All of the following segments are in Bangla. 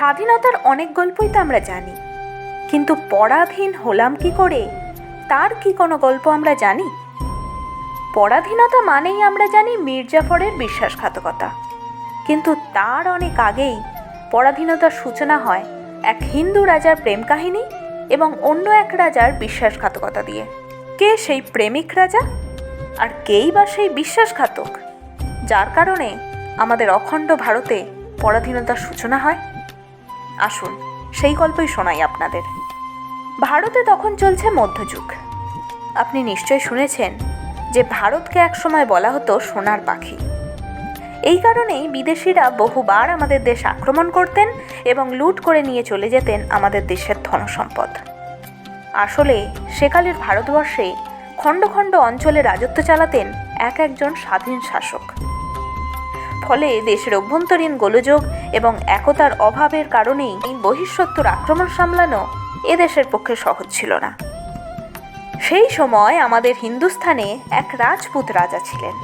স্বাধীনতার অনেক গল্পই তো আমরা জানি। কিন্তু পরাধীন হলাম কি করে? তার কি কোনো গল্প আমরা জানি? পরাধীনতা মানেই আমরা জানি মির্জাফরের বিশ্বাসঘাতকতা। কিন্তু তার অনেক আগেই পরাধীনতার সূচনা হয় এক হিন্দু রাজার প্রেম কাহিনী এবং অন্য এক রাজার বিশ্বাসঘাতকতা দিয়ে। কে সেই প্রেমিক রাজা? আর কেই বা সেই বিশ্বাসঘাতক? যার কারণে আমাদের অখণ্ড ভারতে পরাধীনতার সূচনা হয়। আসুন, সেই গল্পই শোনাই আপনাদের। ভারতে তখন চলছে মধ্যযুগ। আপনি নিশ্চয় শুনেছেন যে ভারতকে একসময় বলা হতো সোনার পাখি। এই কারণেই বিদেশিরা বহুবার আমাদের দেশ আক্রমণ করতেন এবং লুট করে নিয়ে চলে যেতেন আমাদের দেশের ধনসম্পদ। আসলে সেকালের ভারতবর্ষে খণ্ড খণ্ড অঞ্চলে রাজত্ব চালাতেন এক একজন স্বাধীন শাসক। ফলে দেশের অভ্যন্তরীণ গোলযোগ এবং একতার অভাবের কারণেই এই বহিঃশত্রুর আক্রমণ সামলানো এদেশের পক্ষে সহজ ছিল না। সেই সময় আমাদের হিন্দুস্থানে এক রাজপুত রাজা ছিলেন,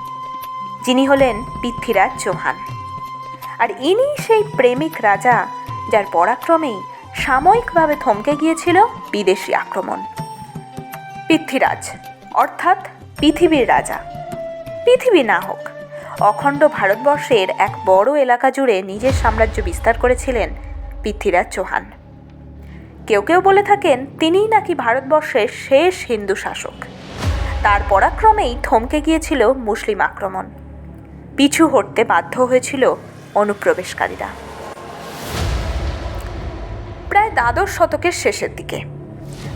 যিনি হলেন পৃথ্বীরাজ চৌহান। আর ইনি সেই প্রেমিক রাজা যার পরাক্রমেই সাময়িকভাবে থমকে গিয়েছিল বিদেশি আক্রমণ। পৃথ্বীরাজ, অর্থাৎ পৃথিবীর রাজা। পৃথিবী না হোক অখণ্ড ভারতবর্ষের এক বড় এলাকা জুড়ে নিজের সাম্রাজ্য বিস্তার করেছিলেন পৃথ্বীরাজ চৌহান। কেউ কেউ বলে থাকেন, তিনিই নাকি ভারতবর্ষের শেষ হিন্দু শাসক। তার পরাক্রমেই থমকে গিয়েছিল মুসলিম আক্রমণ। পিছু হটতে বাধ্য হয়েছিল অনুপ্রবেশকারীরা। প্রায় দ্বাদশ শতকের শেষের দিকে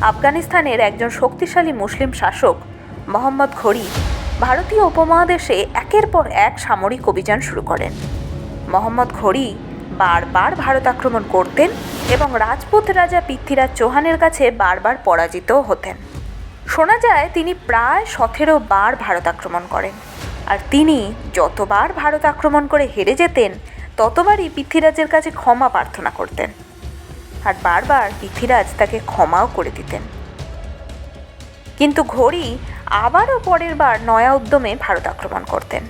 আফগানিস্তানের একজন শক্তিশালী মুসলিম শাসক মোহাম্মদ ঘড়ি ভারতীয় উপমহাদেশে একের পর এক সামরিক অভিযান শুরু করেন। মোহাম্মদ ঘড়ি বারবার ভারত আক্রমণ করতেন এবং রাজপুত রাজা পৃথ্বীরাজ চৌহানের কাছে বারবার পরাজিত হতেন। শোনা যায়, তিনি প্রায় সতেরো বার ভারত আক্রমণ করেন। আর তিনি যতবার ভারত আক্রমণ করে হেরে যেতেন, ততবারই পৃথ্বীরাজের কাছে ক্ষমা প্রার্থনা করতেন। আর বারবার পৃথ্বীরাজ তাকে ক্ষমাও করে দিতেন। কিন্তু ঘড়ি আবারও পরের বার নয়া উদ্যমে ভারত আক্রমণ করতেন।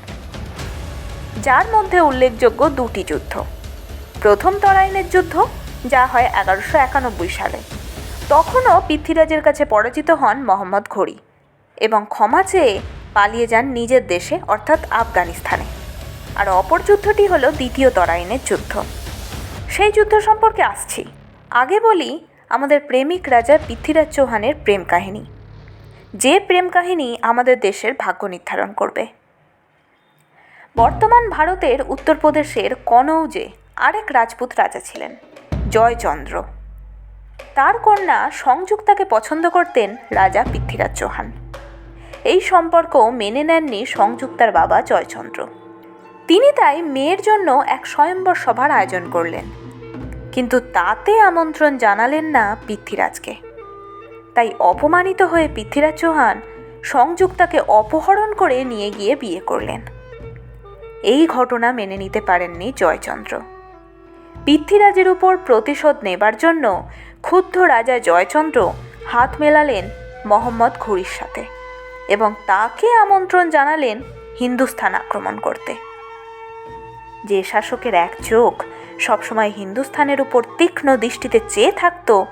যার মধ্যে উল্লেখযোগ্য দুটি যুদ্ধ। প্রথম তরাইনের যুদ্ধ, যা হয় এগারোশো একানব্বই সালে। তখনও পৃথ্বীরাজের কাছে পরাজিত হন মোহাম্মদ ঘড়ি এবং ক্ষমা চেয়ে পালিয়ে যান নিজের দেশে, অর্থাৎ আফগানিস্তানে। আর অপর যুদ্ধটি হলো দ্বিতীয় তরাইনের যুদ্ধ। সেই যুদ্ধ সম্পর্কে আসছি। আগে বলি, আমাদের প্রেমিক রাজা পৃথ্বীরাজ চৌহানের প্রেম কাহিনী। যে প্রেম কাহিনী আমাদের দেশের ভাগ্য নির্ধারণ করবে। বর্তমান ভারতের উত্তরপ্রদেশের কনৌজে আরেক রাজপুত রাজা ছিলেন, জয়চন্দ্র। তার কন্যা সংযুক্তাকে পছন্দ করতেন রাজা পৃথ্বীরাজ চৌহান। এই সম্পর্ক মেনে নেননি সংযুক্তার বাবা জয়চন্দ্র। তিনি তাই মেয়ের জন্য এক স্বয়ম্বর সভার আয়োজন করলেন। কিন্তু তাতে আমন্ত্রণ জানালেন না পৃথ্বীরাজকে। তাই অপমানিত হয়ে পৃথ্বীরাজ চৌহান সংযুক্তাকে অপহরণ করে নিয়ে গিয়ে বিয়ে করলেন। এই ঘটনা মেনে নিতে পারেননি জয়চন্দ্র। পৃথ্বীরাজের উপর প্রতিশোধ নেবার জন্য ক্ষুব্ধ রাজা জয়চন্দ্র হাত মেলালেন মোহাম্মদ ঘুরির সাথে এবং তাকে আমন্ত্রণ জানালেন হিন্দুস্থান আক্রমণ করতে। যে শাসকের এক চোখ সবসময় হিন্দুস্থানের উপর তীক্ষ্ণ দৃষ্টিতে চেয়ে থাকতো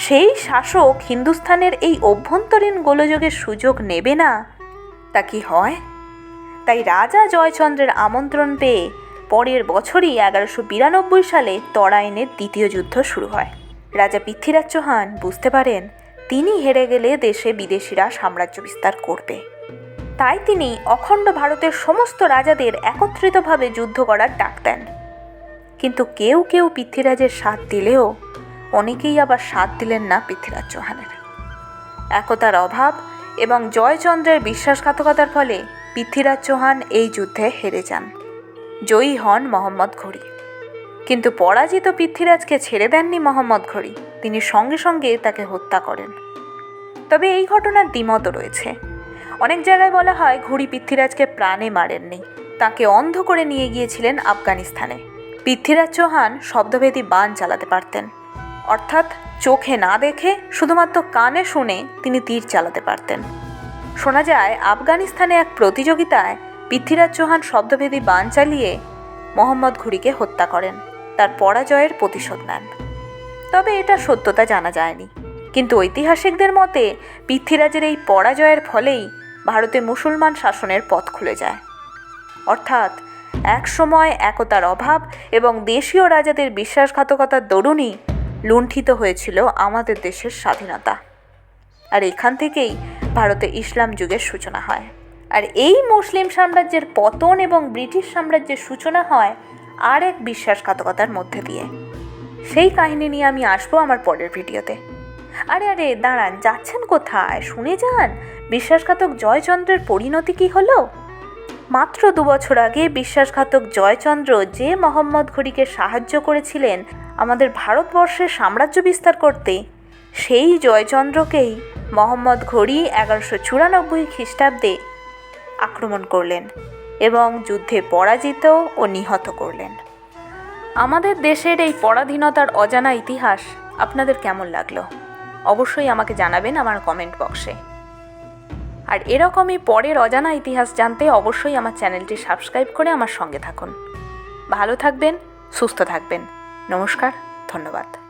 সেই শাসক হিন্দুস্থানের এই অভ্যন্তরীণ গোলযোগের সুযোগ নেবে না? তা কি হয়? তাই রাজা জয়চন্দ্রের আমন্ত্রণ পেয়ে পরের বছরই এগারোশো বিরানব্বই সালে তরাইনের দ্বিতীয় যুদ্ধ শুরু হয়। রাজা পৃথ্বীরাজ চৌহান, বুঝতে পারেন, তিনি হেরে গেলে দেশে বিদেশিরা সাম্রাজ্য বিস্তার করবে। তাই তিনি অখণ্ড ভারতের সমস্ত রাজাদের একত্রিতভাবে যুদ্ধ করার ডাক দেন। কিন্তু কেউ কেউ পৃথ্বীরাজের সাথ দিলেও অনেকেই আবার সাথ দিলেন না পৃথ্বীরাজ চৌহানের। একতার অভাব এবং জয়চন্দ্রের বিশ্বাসঘাতকতার ফলে পৃথ্বীরাজ চৌহান এই যুদ্ধে হেরে যান। জয়ী হন মোহাম্মদ ঘড়ি। কিন্তু পরাজিত পৃথ্বীরাজকে ছেড়ে দেননি মোহাম্মদ ঘড়ি। তিনি সঙ্গে সঙ্গে তাকে হত্যা করেন। তবে এই ঘটনার দ্বিমত রয়েছে। অনেক জায়গায় বলা হয় ঘুড়ি পৃথ্বীরাজকে প্রাণে মারেননি। তাকে অন্ধ করে নিয়ে গিয়েছিলেন আফগানিস্তানে। পৃথ্বীরাজ চৌহান শব্দভেদী বান চালাতে পারতেন। অর্থাৎ চোখে না দেখে শুধুমাত্র কানে শুনে তিনি তীর চালাতে পারতেন। শোনা যায়, আফগানিস্তানে এক প্রতিযোগিতায় পৃথ্বীরাজ চৌহান শব্দভেদী বান চালিয়ে মোহাম্মদ ঘুরিকে হত্যা করেন। তার পরাজয়ের প্রতিশোধ নেন। তবে এটা সত্যতা জানা যায়নি। কিন্তু ঐতিহাসিকদের মতে, পৃথ্বীরাজের এই পরাজয়ের ফলেই ভারতে মুসলমান শাসনের পথ খুলে যায়। অর্থাৎ, এক সময় একতার অভাব এবং দেশীয় রাজাদের বিশ্বাসঘাতকতার দরুনই লুণ্ঠিত হয়েছিল আমাদের দেশের স্বাধীনতা। আর এখান থেকেই ভারতে ইসলাম যুগের সূচনা হয়। আর এই মুসলিম সাম্রাজ্যের পতন এবং ব্রিটিশ সাম্রাজ্যের সূচনা হয় আর এক বিশ্বাসঘাতকতার মধ্যে দিয়ে। সেই কাহিনী নিয়ে আমি আসব আমার পরের ভিডিওতে। আরে আরে, দাঁড়ান, যাচ্ছেন কোথায়? শুনে যান, বিশ্বাসঘাতক জয়চন্দ্রের পরিণতি কি হলো? মাত্র দু বছর আগে বিশ্বাসঘাতক জয়চন্দ্র যে মোহাম্মদ ঘড়িকে সাহায্য করেছিলেন আমাদের ভারতবর্ষে সাম্রাজ্য বিস্তার করতে, সেই জয়চন্দ্রকেই মোহাম্মদ ঘড়ি এগারোশো চুরানব্বই খ্রিস্টাব্দে আক্রমণ করলেন এবং যুদ্ধে পরাজিত ও নিহত করলেন। আমাদের দেশের এই পরাধীনতার অজানা ইতিহাস আপনাদের কেমন লাগল? অবশ্যই আমাকে জানাবেন আমার কমেন্ট বক্সে। আর এরকমই পরের অজানা ইতিহাস জানতে অবশ্যই আমার চ্যানেলটি সাবস্ক্রাইব করে আমার সঙ্গে থাকুন। ভালো থাকবেন, সুস্থ থাকবেন। নমস্কার ধন্যবাদ।